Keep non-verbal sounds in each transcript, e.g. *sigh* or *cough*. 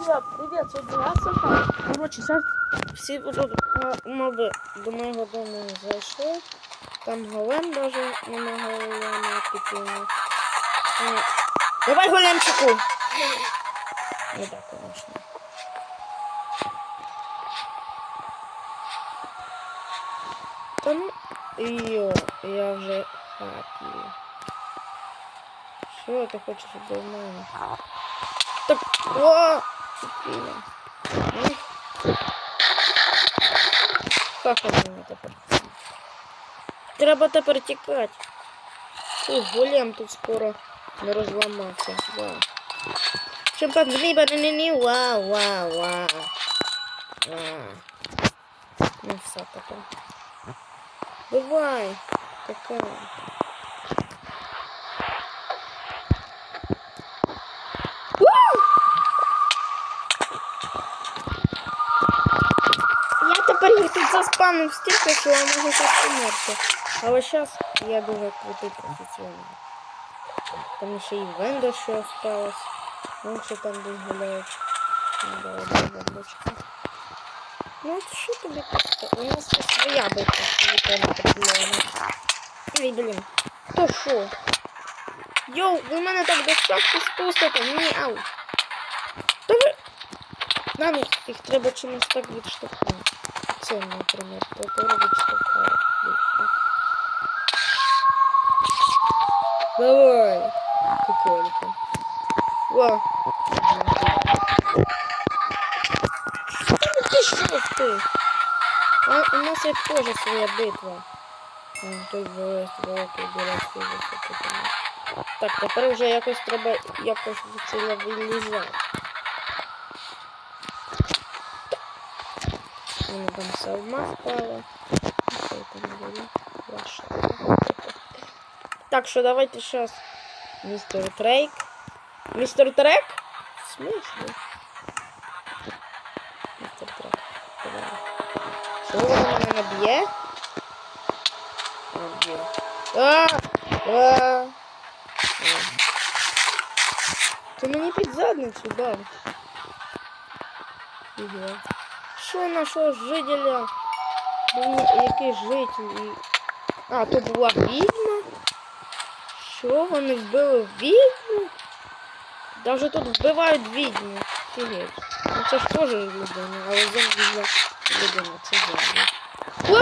Ребят, привет, сьогодні я Саша. Короче, зараз всі будуть а, моби до моєго дому зайшли. Там голем даже нема голема піти. Давай големчику! Не так, конечно. Та ну, йо, я вже хапі. Що ти хочеш до мене? Так, о! Блін. Ну, Как мені тепер? Треба тепер тікати. Фу, голем тут скоро не розламався. Вау. Чемпіон зліба не не не вау, вау, вау. Вау. Ну все тепер. Бывай. Какая? Заспамив стільки, що я можу щось померти. Але зараз я дуже крутий професіонал. Там ще і венда ще осталось. Ну, що там десь гуляють. Ну, от що тобі тут? У нас тут своя битва, нікому проблема. Ой, блін. То що? Йоу, ви мене так до шахти спустите? Ні, ау. То ви... На, ну, їх треба чимось так відштовхнути. Це, наприклад, то відштовхає. Давай, куколька. Во. Ну пішов ти. А у нас є теж своя битва. Так, тепер вже якось треба якось ціла вилізати. Мені там салма впала. Що там було? Ваша. Так що давайте сейчас мистер Трейк. Мистер Трек? В смысле? Мистер Трек. Давай. Що воно мене б'є? А, б'є. А! А! А. Ти мені під задницю дав. Фігня. Що нашого жителя? Який житель? А, то була відьма? Що вони вбили відьму? Даже тут вбивають відьму. Фігеть. Ну це ж теж людина, але зомбі для людини, це зомбі.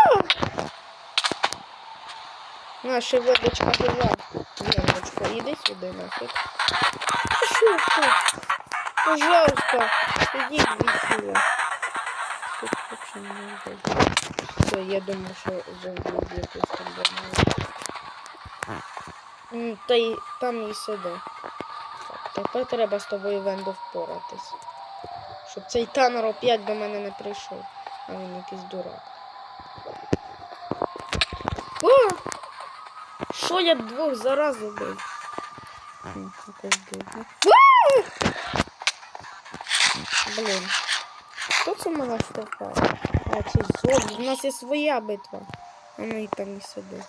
Наша водочка жива. Вендочка, іди сюди нафиг. Що тут? Пожалуйста, ідіть звідси. Все, я думаю, що зомбі якось там давно. Та й там і сиди. Так, тепер треба з тобою Вендо впоратись. Щоб цей танер опять до мене не прийшов. А він якийсь дурак. О! Що я двох зараз убив? Блін. Хто це мене штовхав? А, це зомбі. У нас є своя битва. А ну і там і сиди.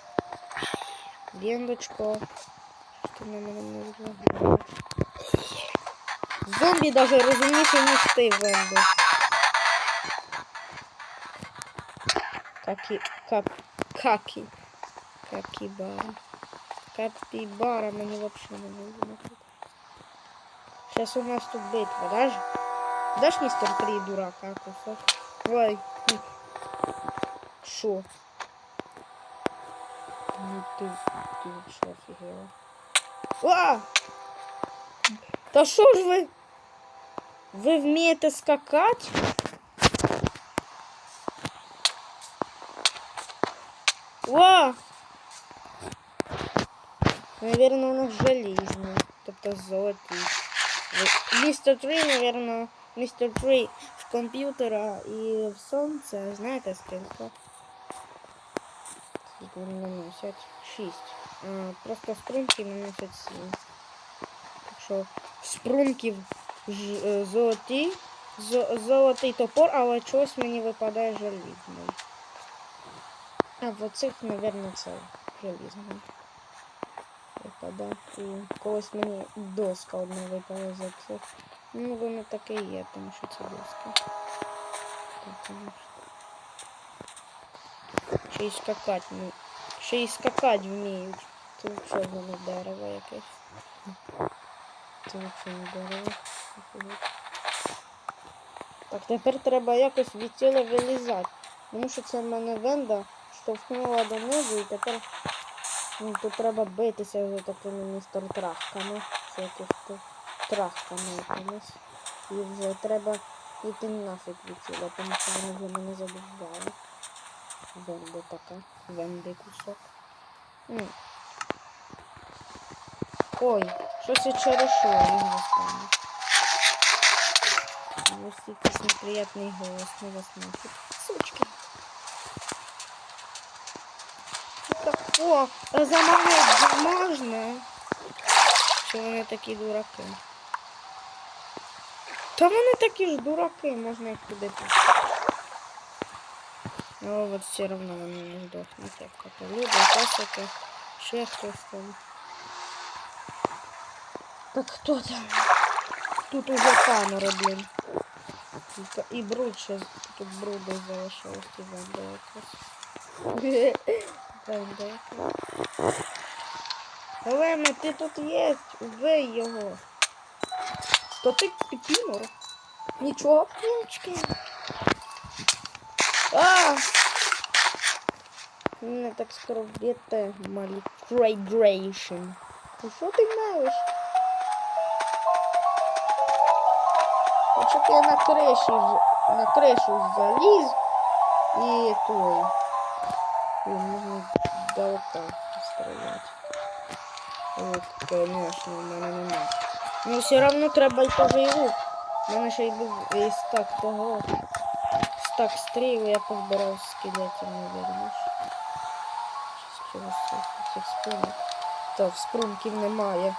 Вендочко. Що ти на мене не розмовляєш? Зомбі даже розумніше, ніж ти, Вендо. Какі... Кап... Какі. Какібара. Капібара мені вообще не нужно. Сейчас у нас тут битва, дашь? Дашь мистер Три дурака кусок? Ой. Шо? Ну ты, ты вообще офигела. А! Та що ж ви? Ви вмієте скакати? О! Наверное, у нас желізний, тобто золотий. Ви- Містер 3, наверное, містер 3 в комп'ютера і в сонце, знаєте скільки? Скільки вони наносять? 6. А, просто струнки наносять 7. Так що ж- е, золоті, зо- золотий топор, але чогось мені випадає желізний. А в оцих, мабуть, це желізний. Випадає. І колись мені доска одна випала з цих. Ну, воно таке і є, тому що це конечно. Ще й скакати не. Ще й скакати вміють. Це взагалі воно дерево якесь. Це взагалі не дерево. Так, тепер треба якось від тіла вилізати. Тому що це в мене венда штовхнула донизу і тепер ну, тут треба битися вже такими містер трахками якимись. І вже треба йти нафіг від тіла, тому що вони вже мене задовбали. Венда така. Венди кусок. М. Ой, щось я черешу, а він застану. Ось якийсь неприятний голос на вас нафиг. Сучки. Так, о, замовляти можна. Що вони такі дураки? Та вони такі ж дураки, можна їх туди пустити. Ну от все одно вони не здохнуть, як то люди, песики, ще хтось там. Так хто там? Тут уже камери, блін. І- бруд ще, тут бруди залишилось, і якась. Венда якась. *laughs* Леме, ти тут є, убий його. То ти піпінор. Нічого, пінчки. А! Мене так скоро вб'єте, малітрейдрейшн. Ну що ти маєш? Хоча я на криші, вз- на кришу заліз і той. І можна далеко стріляти. От, конечно, в мене нема. Ну все равно треба й теж. У мене ще й був і стак того. Стак стріл, я позбирав скелетів, навірно. З чогось цих- спрунок. Спрунків немає.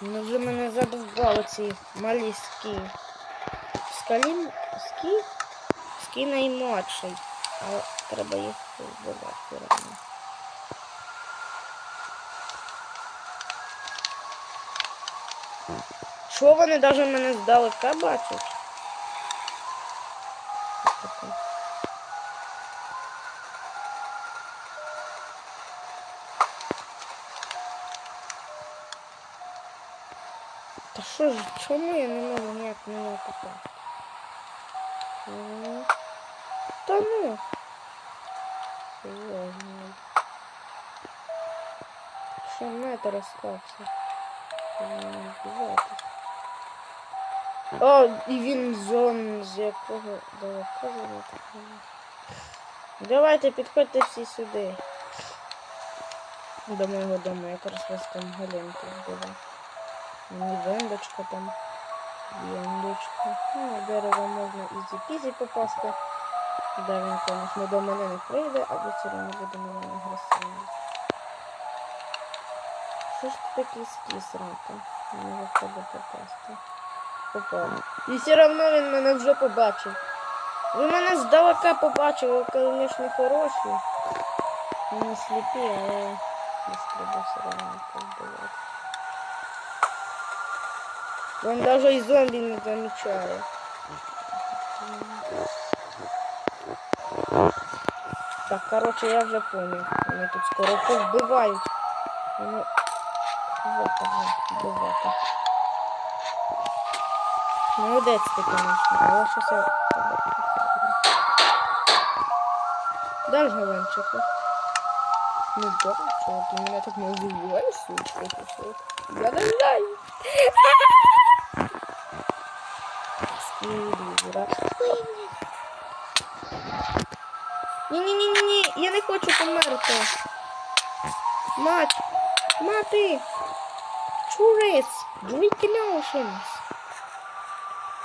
Ну вже мене задовбали ці малі ски. Скалі... Скі? Скі наймладший. Але треба їх вбивати Що вони навіть мене здалека бачать? Таке. Та що ж, чому я не можу ніяк на нього попасти? М. Та ну. Серйозно. Ще метр остався. Що ви мене вбиваєтесь? О, і він зон, з якого далеко Давайте підходьте всі сюди. До моєго дому, якраз вас там галінки вбила. Мені вендочка там. Вендочка. Ну, на дерево можна ізі-пізі попасти. Да, він, звісно, до мене не прийде, або все одно буде на мене агресивний. Що ж ти такий скіс, рака? Можу в тебе попасти. Попав. І все одно він мене вже побачив. Ви мене здалека побачили, звісно, хороші. Не сліпі, але десь треба все одно повбивати. Он даже и зомби не замечает. Так, короче, я вже понял. Вони тут скоро повбивають. Вони... Вот вже вбивати. Молодець ти, конечно, але щось я... Дай Галенчику. Ну да, чого ти мене так вбиваєш, сучка, ти що? Я знаю. Скілюра. Ні-ні-ні-ні, я не хочу померти. Мать, мати, чуриць, Drinking Oceans.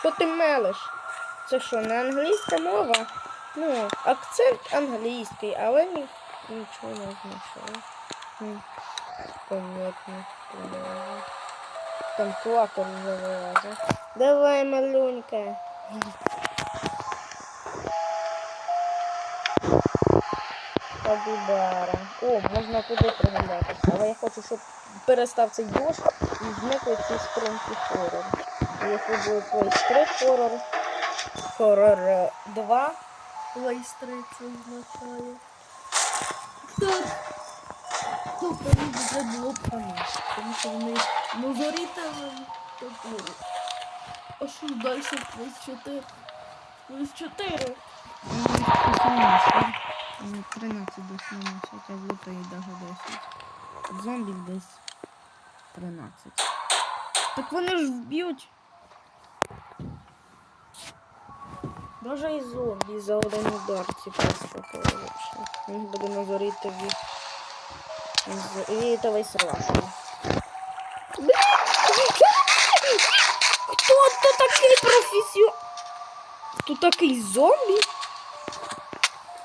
Що ти мелиш? Це що, не англійська мова? Ну, акцент англійський, але ні, нічого не означає. Понятно. Там вже вилазить. Давай, малюнька. Кабібара. О, можна туди прогулятися. Але я хочу, щоб перестав цей дощ і зникли ці струнки хорор. Якщо був Place 3 хорор, хорор 2, Place 3 це означає. Так. Він вже було б конець, тому що вони мажоритами тобто. А що далі Place 4? Place 4. 13 десь не а в лутої даже 10. Зомбі десь 13. Так вони ж вб'ють. Даже і зомбі за один удар ці просто вообще. Він буде назорити від... І давай срочно. Хто то такий професіон? Тут такий зомбі?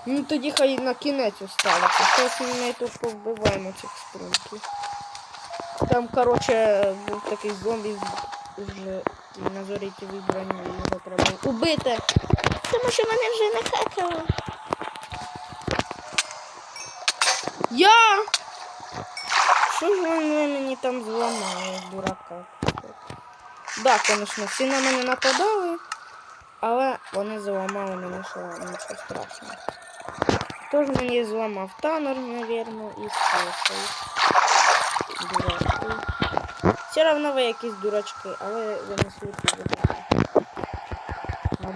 Ну тоді хай на кінець оставиться. Щось ми тут повбиваємо цих струнків. Там, короче, був такий зомбі вже на зоріті вибрані його треба убити. Тому що мене вже не хакали. Я! Що ж вони мені там зламали, дурака? Да, звісно, всі на мене нападали, але вони зламали мене, що нічого страшного. Тож мені зламав танер, напевно, і спасив. Дурачки. Все равно ви якісь дурачки, але ви не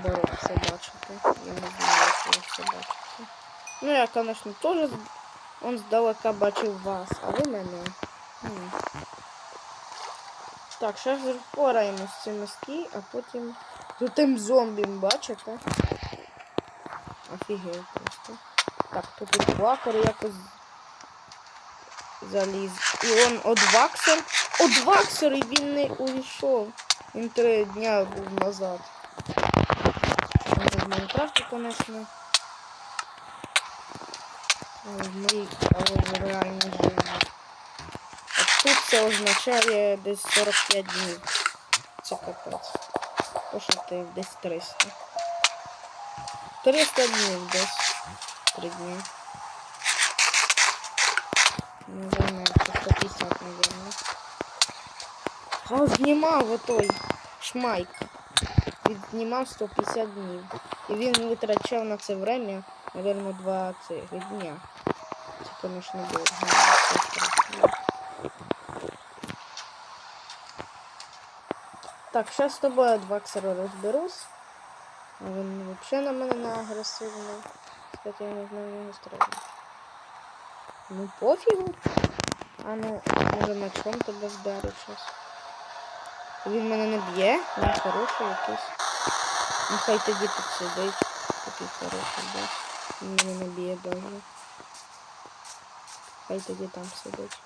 дурачки. Все бачите. Я не знаю, як все бачите. Ну, я, звісно, теж он здалека бачив вас, а ви мене. М. Так, зараз впораємось з цими ски, а потім з тим зомбім, бачите? Офігеть просто. Так, тут і якось заліз. І он одваксер. Одваксер і він не увійшов. Він три дня був назад. В Майнкрафті. Але в моїй, реальній житті. Тут це означає десь 45 днів. Це капець. Пошути десь 300. 300 днів десь. 3 дні. Не знаю, 150, наверное. А знімав отой шмайк. Він знімав 150 днів. І він витрачав на це время, наверное, 2 цих дня. Це, довго. але. Так, зараз з тобою Дваксера розберусь. Він взагалі на мене не агресивний. Кстати, я не знаю його стріляти. Ну пофігу. А ну, може мечом тебе вдарить щось. Він мене не б'є, він хороший якийсь. Ну хай тоді тут сидить. Такий хороший, да. Він мене не б'є даже. Хай тоді там сидить.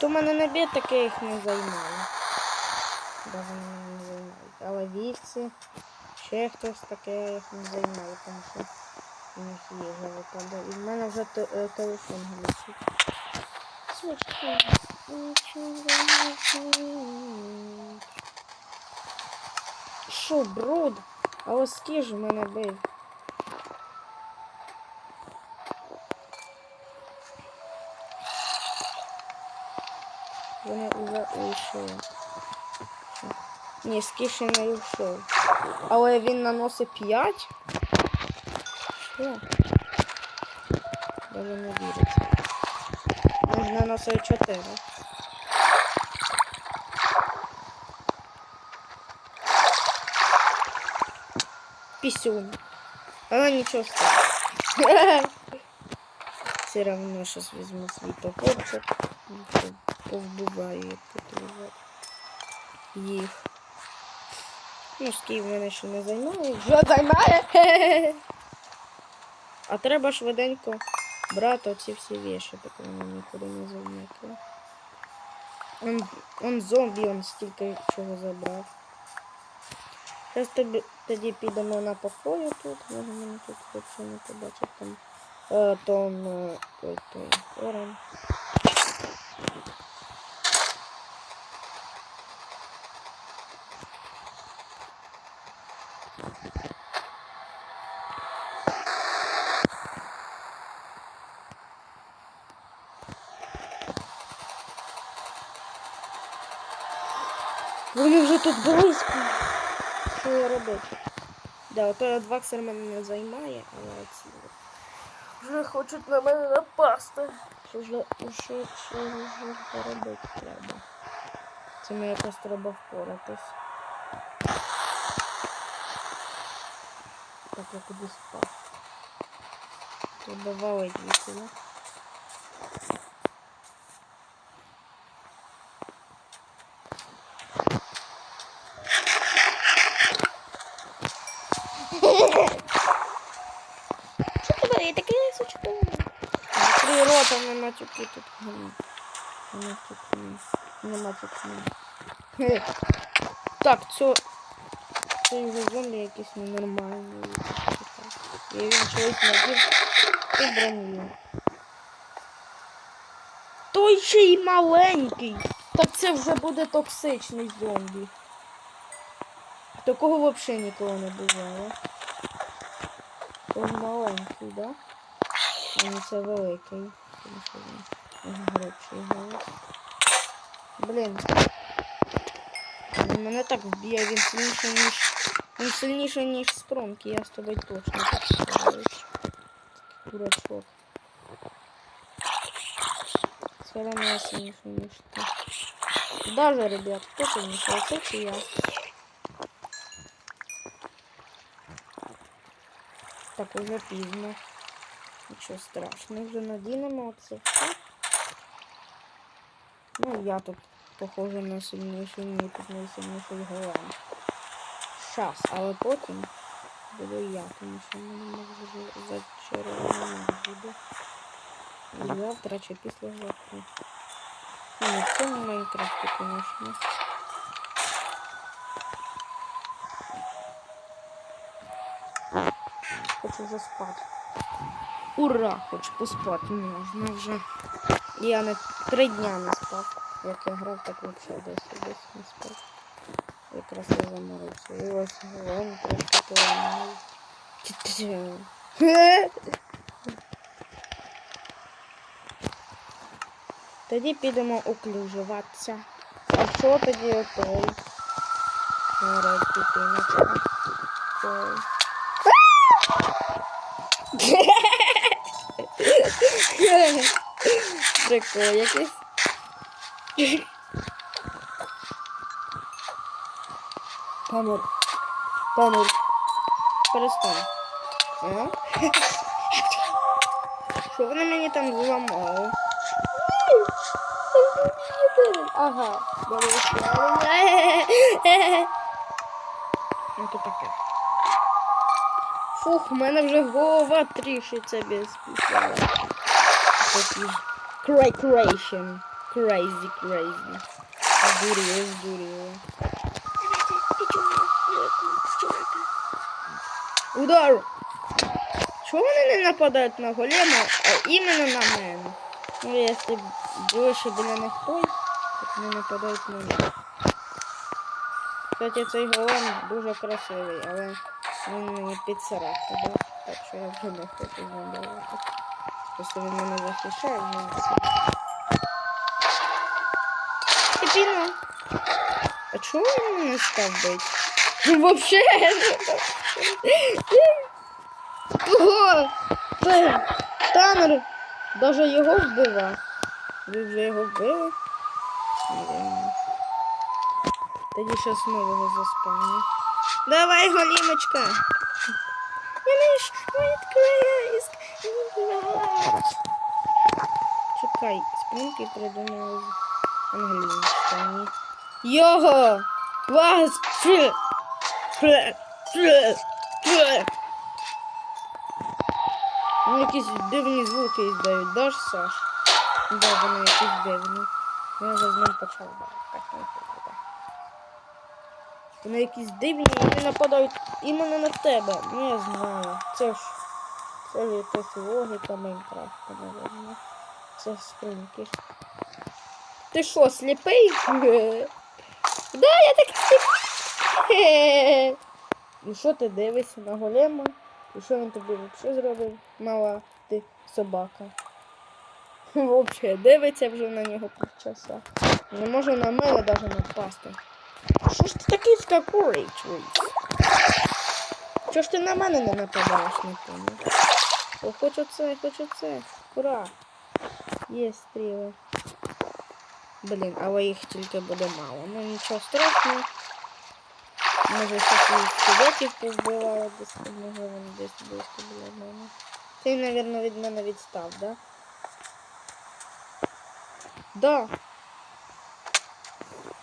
То мене не б'є, таке їх не займає. Даже не займають. Але вівці, ще хтось таке їх не займає, тому що у них їжа випадає. І в мене вже е, телефон глючить. Свічки. Нічого не знить. Що, бруд? А ось ж мене бив. Вони вже вийшли. Ні, скіше не йшов. Але він наносить 5. Що? Даже не віриться. Він наносить 4. Пісюн. Але нічого страшного. *laughs* Все равно сейчас візьму свій топорчик. Повбиваю. Їх. Ну, скіл мене ще не займає. Вже *laughs* займає. А треба швиденько брати оці всі віші, так вони нікуди не зникли. Он, он зомбі, он стільки чого забрав. Зараз тобі, тоді підемо на покою тут. Може мене тут взагалі не побачить там. Е, Том е, той той Орен. Вони вже тут близько. Що я робити? Да, ото адваксер мене не займає, але ці от вже хочуть на мене напасти. Що ж що, що ж робити треба? Це мені якось треба впоратись. Так, я куди спав. Треба валить звідси, Що тебе? Я такий сучку. Три рота на матюки тут. Ні. На матюки. На Так, це... Це його зомбі якийсь ненормальний. І він чогось надів і броню. Той ще й маленький. Так це вже буде токсичний зомбі. Такого взагалі ніколи не бувало. Той маленький, да? А не це великий. Тому що він грибший голос. Блін. Він Мене так вб'є, він сильніше, ніж. Він сильніше, ніж Стромки, я з тобою точно підставлюсь. Дурачок. Все равно я сильніше, ніж ти. Даже, ребят, хто сильніше, оце чи я? Так, уже пізно. Нічого страшного, вже надінемо це все. Ну, я тут похоже на сильніший, ні, тут найсильніший голем. Щас, але потім буду я, тому що мене може зачарований буде. Завтра чи післязавтра. Ну, не в цьому Майнкрафті, звісно. Хочу заспати. Ура! Хоч поспати можна вже. Я не три дня не спав. Як я грав, так взагалі десь десь не спав. Якраз я заморився. І ось головне трошки поламав. *laughs* Тоді підемо уклюжуватися. А що тоді отой? Горить дитиночка. Той. Прикол якийсь. Памур. Памур. Перестань. А? Що вони мені там зламали? Ага, Ну то таке. Фух, в мене вже голова трішиться без після. Такий Крейкрейшн. Crazy, crazy. Здуріло, здуріло. Удар! Чого вони не нападають на голема, а іменно на мене? Ну, якщо ближче біля них той, так вони нападають на мене. Кстати, цей голем дуже красивий, але він мені підсарати, да? Так що я вже не хочу з. Просто він мене захищає, він Піпіно. А чого він мене став бити? Ну, *laughs* Вообще. Ого! Танер даже його вбивав. Ви вже його вбили? Тоді щас нового заспавню. Давай, голімочка. Я не ж Чекай, спинки придумали англійською. Його! Вас! Вони якісь дивні звуки іздають, даш, Саш? Да, вони якісь дивні. Я вже з ним почав буде. Вони якісь дивні вони нападають іменно на тебе. Ну я знаю. Це ж це ж якась логіка Майнкрафта, мабуть. Це спринки. Ти що, сліпий? Да, я так сліпий. *laughs* Ну що ти дивишся на голема? І що він тобі взагалі зробив? Мала ти собака. *laughs* Взагалі, дивиться вже на нього півчаса. Не може на мене навіть напасти. Що ж ти такий скакурий, чуєш? Чого ж ти на мене не нападаєш, не? О, хочу це, хочу це. Ура! Є стріли. Блін, але їх тільки буде мало. Ну нічого страшного. Може щось і скелетів повбивала десь одного, вони десь близько біля мене. Ти, мабуть, від мене відстав, да? Да.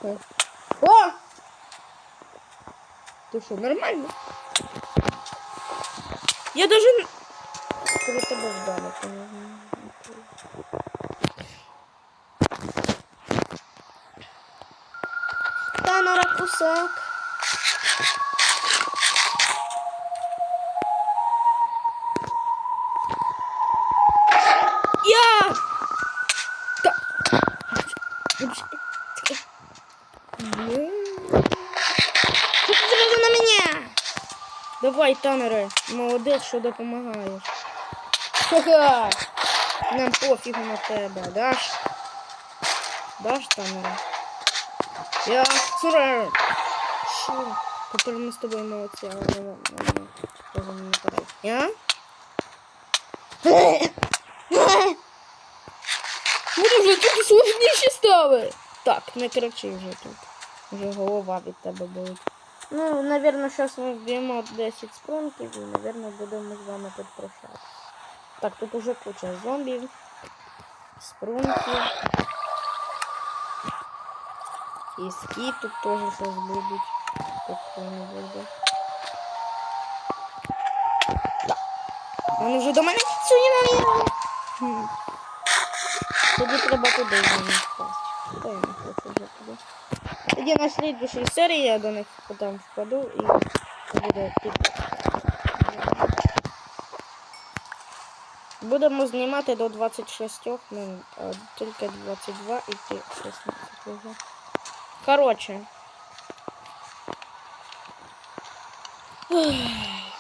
Е. О! Ти що, нормально? Я даже... Коли тебе вдали, кусок. Я! Та... Блин. Що на мене? Давай, Танере, молодець, що допомагаєш. Ха-ха! Нам пофігу на тебе, даш? Даш, Танере? Я Сурер! Що? Тепер ми з тобою молодці, але не? Вони вже тут сложніші стали. Так, не кричи вже тут. Вже голова від тебе болить. Ну, наверное, зараз ми вб'ємо 10 спрунків і, наверное, будемо з вами тут прощатися. Так, тут уже куча зомбів, спрунків. І ски тут теж щось будуть. Тут не буде. Так. Вони вже до мене сюди навірно. Тоді треба туди не туди. Тоді на слідчій серії я до них потім впаду це буде під. Будемо знімати до 26 минут, а тільки 22 і ти 16 вже. Коротше.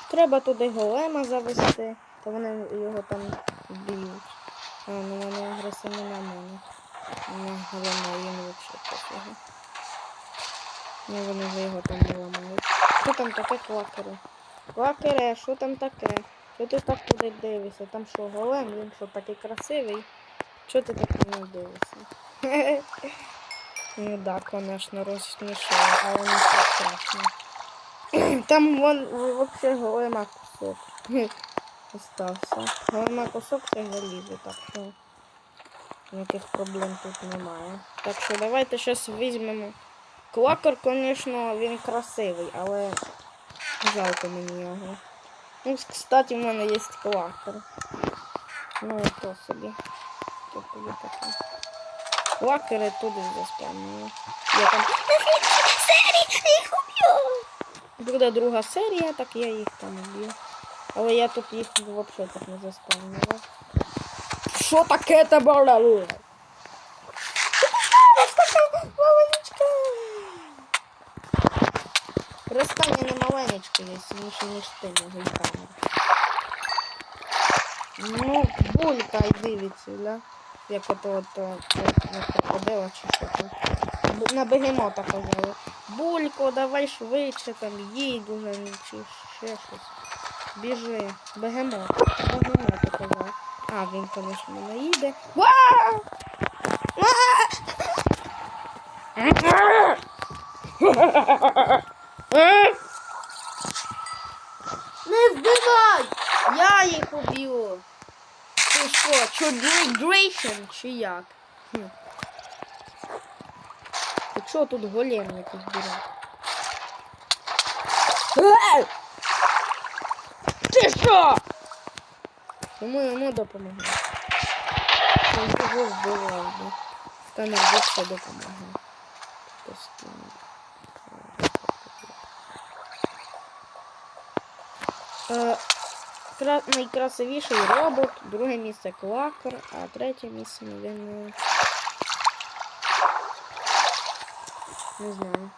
Треба туди голема завести, то вони його там вб'ють. А, ну вони агресивні на мене. На голема їм взагалі пофігу. Ну вони вже його там не ламають. Що там таке клакери? Клакере, що там таке? Що ти так туди дивишся? Там що, голем, він що такий красивий? Що ти так нього дивишся? *laughs* Ну да, конечно, розсмішає, але не так страшно. Там вон вообще голема кусок. *laughs* Остався. Голема кусок це залізе, так що ніяких проблем тут немає. Так що давайте щось візьмемо. Клакер, звісно, він красивий, але жалко мені його. Ну, кстати, в мене є клакер. Ну і то собі. То тобі таке. Клакери туди заспавнили. Я там. Серії, я їх уб'ю! Буде друга серія, так я їх там уб'ю. Але я тут їх взагалі так не заспавнила. Що таке тебе було? Маленечка. Розстання не маленечко є, сильніше, ніж ти, не камера. Ну, булька йди сюди. Як ото от, крокодила чи що там. На бегемота казали. Булько, давай швидше там їдь уже чи ще щось. Біжи. Бегемот. Бегемота казав. А, він, звісно, не їде. Не вбивай! Я їх уб'ю. Ти що, чудовий чи як? Хм. Ти чого тут голем якийсь бере? Ей! Ти що? Йому йому допомогли. Він його вбивав, да. Та не більше допомагає. Постійно. Кра- найкрасивіший робот, друге місце клакер, а третє місце, мабуть, не знаю.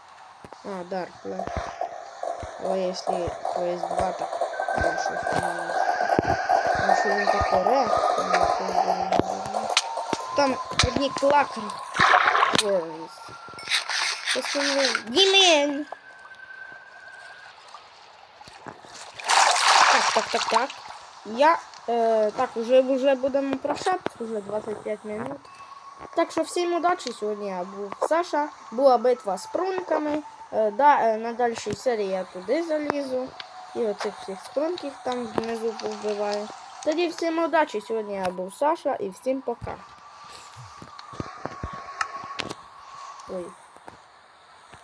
А, Dark Black. Але якщо PS2, так там. Тому що він такий ре, то не дуже Там одні клакери. Флоренс. Щось він ви- Дімен! Так, так, так. Я. Е, так, уже, вже будемо прощатися, вже 25 минут. Так що всім удачі. Сьогодні я був Саша. Була битва з прунками. Е, да, е, на дальшій серії я туди залізу. І оцих всіх спрунків там внизу повбиваю. Тоді всім удачі. Сьогодні я був Саша і всім пока. Ой.